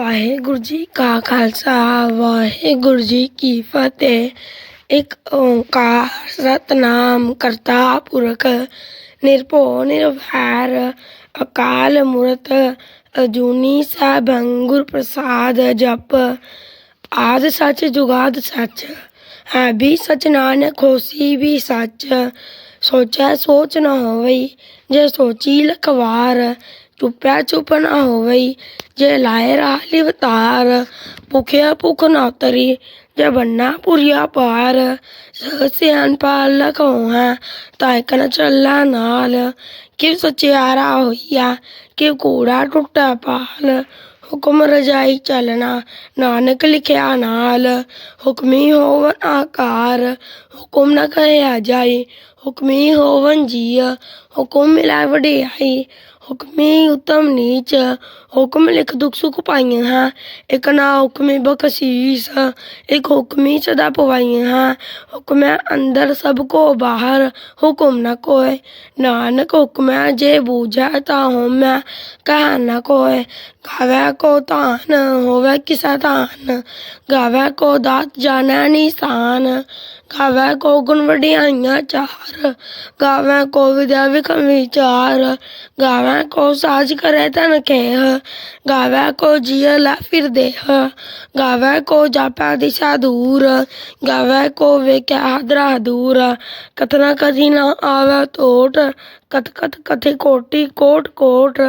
ਵਾਹਿਗੁਰੂ ਜੀ ਕਾ ਖਾਲਸਾ, ਵਾਹਿਗੁਰੂ ਜੀ ਕੀ ਫਤਿਹ। ਇੱਕ ਓੰਕਾਰ ਸਤਨਾਮ ਕਰਤਾ ਪੁਰਖ, ਨਿਰਭਉ, ਨਿਰਵੈਰ, ਅਕਾਲ ਮੂਰਤ, ਅਜੂਨੀ ਸਾਹਿਬੰ ਗੁਰ ਪ੍ਰਸਾਦ ਜਪ। ਆਦ ਸੱਚ, ਜੁਗਾਦ ਸੱਚ, ਹੈ ਵੀ ਸਚ ਨਾਨਕ, ਹੋਸੀ ਵੀ ਸੱਚ। ਸੋਚੈ ਸੋਚ ਨਾ ਹੋਵਈ, ਜੇ ਸੋਚੀ ਲਖਵਾਰ ਚੁੱਪਿਆ ਚੁੱਪ ਨਾ ਹੋਵਈ, ਜੇ ਲਾਏ ਰਾਹ ਅਵਤਾਰ ਭੁਖਿਆ ਭੁਖ ਨਾ ਉਤਰੀ ਜੇ ਬੰਨਾ ਪੁਰੀਆ ਪਾਰ ਸਿਆਨ ਪਾਲ ਲਖੋ ਹੈ ਤਾਇ ਕਨ ਚੱਲਾ ਨਾਲ। ਕਿ ਸਚਿਆਰਾ ਹੋਈਆ ਕਿ ਕੂੜਾ ਟੁੱਟਾ ਪਾਲ। ਹੁਕਮ ਰਜਾਈ ਚੱਲਣਾ, ਨਾਨਕ ਲਿਖਿਆ ਨਾਲ। ਹੁਕਮੀ ਹੋਵਨ ਆਕਾਰ ਹੁਕਮ ਨਾ ਕਰਿਆ ਜਾਈ ਹੁਕਮੀ ਹੋਵਨ ਜੀਅ ਹੁਕਮ ਮਿਲਾ ਵਡਿਆਈ, ਹੁਕਮੀ ਉਤਮ ਨੀਚ, ਹੁਕਮ ਲਿਖ ਦੁਖ ਸੁਖ ਪਾਈਆਂ ਹਾਂ ਇਕ ਨਾ ਹੁਕਮੀ ਬਖਸ਼ੀਸ, ਇਕ ਹੁਕਮੀ ਸਦਾ ਪਵਾਈਆਂ ਹਾਂ ਹੁਕਮ ਅੰਦਰ ਸਭ ਕੋ ਬਾਹਰ, ਹੁਕਮ ਨਾ ਕੋਏ, ਨਾਨਕ ਹੁਕਮੈ ਜੇ ਬੂਝੈ ਤਾ ਹੋਮੈ ਕਹ ਨਾ ਕੋਏ, ਗਾਵੇ ਕੋ ਧਾਨ, ਹੋਵੇ ਕਿਸਾ ਧਾਨ, ਗਾਵੇ ਕੋ ਦਾਤ ਜਾਣੈ ਨਿਸ਼ਾਨ ਗਾਵੇ ਕੋ ਗੁਣ ਵਡਿਆਈਆਂ ਚਾਰ, ਗਾਵੇ ਕੋ ਵਿਦਿਆ ਵਿਖਮ ਵਿਚਾਰ, ਗਾਵੇ ਕੋ ਸਾਜ ਕਰੇ ਤਨ ਕਹਿ, ਗਾਵੇ ਕੋ ਜੀਅ ਲੈ ਫਿਰ ਦੇਹ, ਗਾਵੇ ਕੋ ਜਾਪੈ ਦਿਸ਼ਾ ਦੂਰ, ਗਾਵੇ ਕੋ ਵੇਖਿਆ ਹਦਰਾ ਦੂਰ, ਕਥਨਾ ਕਥੀ ਨਾ ਆਵੇ ਟੋਟ ਕਤ ਕਤ ਕਥੇ ਕੋਟੀ ਕੋਟ ਕੋਟ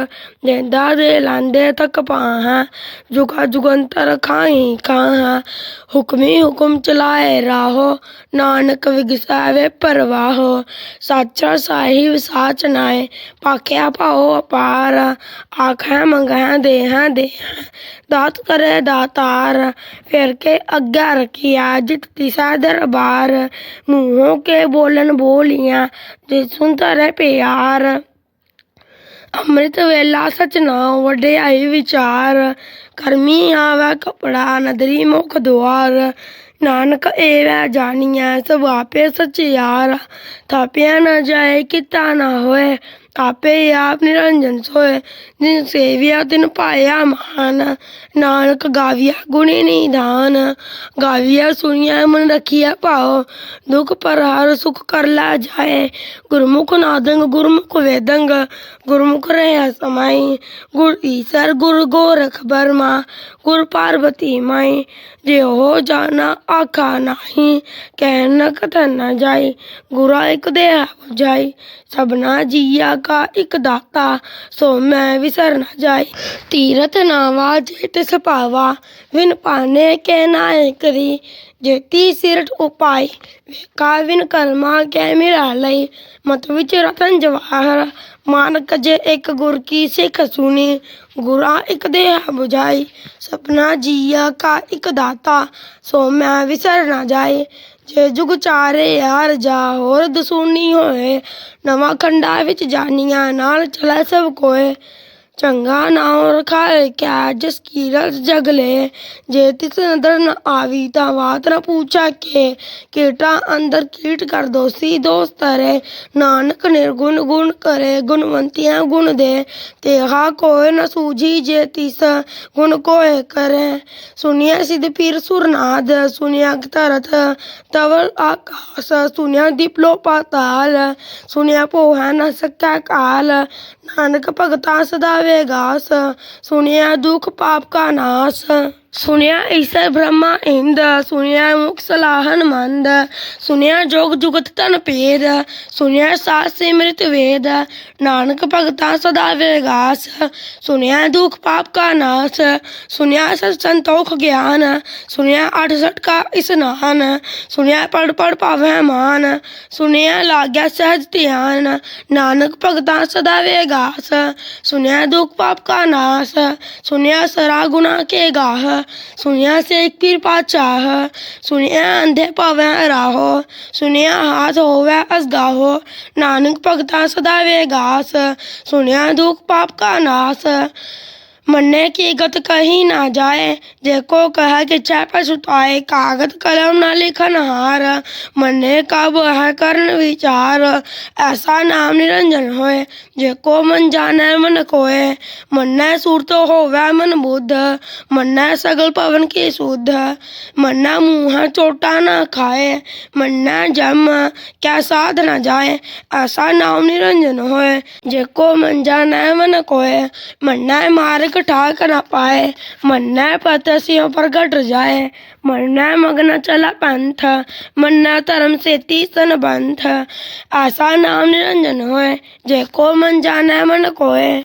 ਲੈਂਦਾ ਦੇ ਲਾਂਦੇ ਤੱਕ ਪਾਹਾਂ, ਜੁਗਾ ਜੁਗੰਤਰ ਖਾਈ ਖਾਹਾਂ। ਹੁਕਮੀ ਹੁਕਮ ਚਲਾਏ ਰਾਹੋ, ਨਾਨਕ ਵਿਗਸਾਵੇ ਪਰਵਾਹੋ। ਸਾਚਾ ਸਾਹਿਬ ਸਾਚ ਨਾਏ, ਪਾਖਿਆ ਪਾਓ ਅਪਾਰ। ਆਖਾਂ ਮੰਗਾਂ ਦੇਹਾਂ ਦੇ ਦਾਤ ਕਰੇ ਦਾਤਾਰ। ਫਿਰ ਕੇ ਅੱਗਾ ਰਖਿਆ ਜਿਤ ਤਿਸਾ ਦਰਬਾਰ। ਮੂੰਹੋਂ ਕੇ ਬੋਲਨ ਬੋਲੀਆਂ ਜੇ ਸੁਨਤਾ ਰਹਿ ਪਿਆਰ। ਅੰਮ੍ਰਿਤ ਵੇਲਾ ਸਚ ਨਾਮ ਵਡਿਆਈ ਵਿਚਾਰ। ਕਰਮੀ ਆਵੇ ਕਪੜਾ, ਨਦਰੀ ਮੁਖ ਦੁਆਰ। ਨਾਨਕ ਏਵੈ ਜਾਣੀਐ ਸਭ ਆਪੇ ਸਚਿਆਰ। ਥਾਪਿਆ ਨਾ ਜਾਏ, ਕੀਤਾ ਨਾ ਹੋਏ। ਆਪੇ ਆਪ ਨਿਰੰਜਨ ਸੋਏ, ਜਿਨ ਸੇਵਿਆ ਤਿਨ ਪਾਇਆ ਮਾਨ। ਨਾਨਕ ਗਾਵਿਆ ਗੁਣੀ ਨਿਧਾਨ ਗਾਵਿਆ ਸੁਣਿਆ ਮਨ ਰਖਿਆ ਭਾਉ। ਦੁਖ ਪਰ ਸੁਖ ਕਰ ਲਾ ਜਾਏ। ਗੁਰਮੁਖ ਨਾਦੰਗ ਗੁਰਮੁਖ ਵੇਦੰਗ। ਗੁਰਮੁਖ ਰਹਿ ਸਮਾਈ। ਗੁਰ ਈਸਰ ਗੁਰ ਗੋਰਖ ਬਰਮਾ। ਗੁਰ ਪਾਰਵਤੀ ਮਾਈ। ਜੇ ਹੋ ਜਾਣਾ ਆਖਾ ਨਹੀਂ। ਕਹਿ ਨ ਕਥਨ ਨ ਜਾਈ। ਗੁਰਾ ਇਕ ਦੇ ਜਾਈ ਸਭਨਾ ਜੀਆ ਕਾ ਇੱਕ ਦਾਤਾ, ਸੋ ਮੈਂ ਵਿਸਰ ਨ ਜਾਈ ਤੀਰਥ ਨਾਵਾ ਜੇ ਤਿਸ ਵਿਨ ਪਾਨੇ ਕੇ ਨਾਏ ਕਰੀ ਜੇਤੀ ਸਿਰਟ ਉਪਾਈ ਵੇਖਾ ਵਿਨ ਕਰਮਾ ਕੈ ਮੇਰਾ ਲਈ ਮਤ ਵਿੱਚ ਰਤਨ ਜਵਾਹਰ, ਮਾਨਕ ਜੇ ਇੱਕ ਗੁਰ ਕੀ ਸਿੱਖ ਸੁਣੀ। ਗੁਰਾ ਇੱਕ ਦੇਹ 부ਝਾਈ ਸਪਨਾ ਜੀਆ ਕਾ ਇੱਕ ਦਾਤਾ, ਸੋ ਮੈਂ ਵਿਸਰ ਨਾ ਜਾਏ। ਜੇ ਜੁਗ ਚਾਰੇ ਯਾਰ ਜਾ, ਹੋਰ ਦਸੂਨੀ ਹੋਏ। ਨਵਾਂ ਖੰਡਾ ਵਿੱਚ ਜਾਨੀਆਂ, ਨਾਲ ਚਲੇ ਸਭ ਕੋਏ। ਚੰਗਾ ਨਾਮ ਰਖਾਏ ਕਿਆ ਜਿਸ ਕੀ ਰਤ ਜਗਲੇ ਜੇ ਤਿਸ ਨਦਰ ਨ ਆਵੀ ਤਾਂ ਬਾਤ ਨ ਪੂਛਾ ਕੇ। ਕੀਟਾ ਅੰਦਰ ਕੀਟ ਕਰ ਦੋਸੀ ਦੋਸਤ ਰੇ ਨਾਨਕ ਨਿਰਗੁਣ ਗੁਣ ਕਰੇ, ਗੁਣਵੰਤੀਆਂ ਗੁਣ ਦੇ। ਤੇ ਕੋਇ ਨ ਸੂਝੀ ਜੇ ਤਿਸ ਗੁਣ ਕੋਇ ਕਰੇ। ਸੁਨਿਆ ਸਿਧ ਪੀਰ ਸੁਰਨਾਦ, ਸੁਨਿਆ ਧਰਤ ਤਵਲ ਆਕਾਸ। ਸੁਨਿਆ ਦੀਪਲੋ ਪਾਤਾਲ, ਸੁਨਿਆ ਪੋਹਾ ਨ ਸਕਾ ਕਾਲ। ਨਾਨਕ ਭਗਤਾ ਸਦਾ ਵੇਗਾਸ ਸੁਨਿਆ ਦੁਖ ਪਾਪ ਕਾ ਨਾਸ। ਸੁਨਿਆ ਈਸਰ ਬ੍ਰਹਮਾ ਇੰਦ ਸੁਨਿਆ ਮੁਖ ਸਲਾਹਨ ਮੰਦ ਸੁਨਿਆ ਜੋਗ ਜੁਗਤ ਤਨ ਪੇਦ ਸੁਨਿਆ ਸਾਸ ਸਿਮ੍ਰਿਤ ਵੇਦ, ਨਾਨਕ ਭਗਤਾ ਸਦਾ ਵੇਗਾਸ ਸੁਨਿਆ ਦੁਖ ਪਾਪ ਕਾ ਨਾਸ ਸੁਨਿਆ ਸਤ ਸੰਤੋਖ ਗਿਆਨ ਸੁਨਿਆ ਅਠ ਸਠ ਕਾ ਇਸਨਾਨ ਸੁਨਿਆ ਪੜ ਪੜ ਪਾਵੈ ਮਾਨ ਸੁਨਿਆ ਲਾਗਿਆ ਸਹਿਜ ਧਿਆਨ, ਨਾਨਕ ਭਗਤਾ ਸਦਾ ਵੇਗਾਸ ਸੁਨਿਆ ਦੁਖ ਪਾਪ ਕਾ ਨਾਸ ਸੁਨਿਆ ਸਰਾ ਗੁਨਾ ਕੇ ਗਾਹ ਸੁਨਿਆ ਸੇਖ ਪੀਰ ਪਾਚਾਹ ਸੁਨਿਆ ਅੰਧੇ ਪਾਵੈ ਰਾਹੋ ਸੁਨਿਆ ਹਾਥ ਹੋਵੈ ਅਸਗਾਹੋ ਨਾਨਕ ਭਗਤਾ ਸਦਾ ਵੇਗਾਸ ਸੁਨਿਆ ਦੁਖ ਪਾਪ ਕਾ ਨਾਸ ਮੰਨੇ ਕੀ ਗਤ ਕਹੀ ਨਾ ਜਾਏ। ਜੇ ਕੋ ਕਹੈ ਕਿ ਚੈ ਪਛੁਤਾਏ ਕਾਗਦ ਕਲਮ ਨਾ ਲਿਖਨ ਹਾਰ। ਮੰਨੇ ਕਬ ਹੈ ਕਰਨ ਵਿਚਾਰ, ਐਸਾ ਨਾਮ ਨਿਰੰਜਨ ਹੋਏ। ਜੇ ਕੋ ਮਨ ਜਾਣੈ ਮਨ ਕੋਏ, ਮੰਨੈ ਸੂਰਤ ਹੋਵੈ ਮਨ ਬੁੱਧ। ਮੰਨੈ ਸਗਲ ਪਵਨ ਕੀ ਸੁਧ। ਮੰਨੈ ਮੂੰਹ ਚੋਟਾ ਨਾ ਖਾਏ। ਮੰਨੈ ਜਮ ਕਿਆ ਸਾਧ ਨਾ ਜਾਏ। ਐਸਾ ਨਾਮ ਨਿਰੰਜਨ ਹੋਏ। ਜੇ ਕੋ ਮਨ ਜਾਣੈ ਮਨ ਕੋਏ ਮੰਨੈ ਮਾਰਗ ਠਾਕ ਨਾ ਪਾਏ। ਮੰਨੈ ਪਤ ਸਿਉ ਪ੍ਰਗਟ ਜਾਏ। ਮੰਨੈ ਮਗਨ ਚਲਾ ਪੰਥ। ਮੰਨੈ ਧਰਮ ਸੇਤੀ ਸੰਬੰਧ। ਐਸਾ ਨਾਮ ਨਿਰੰਜਨ ਹੋਏ। ਜੇ ਕੋ ਮਨ ਜਾਣੈ ਮਨ ਕੋਏ।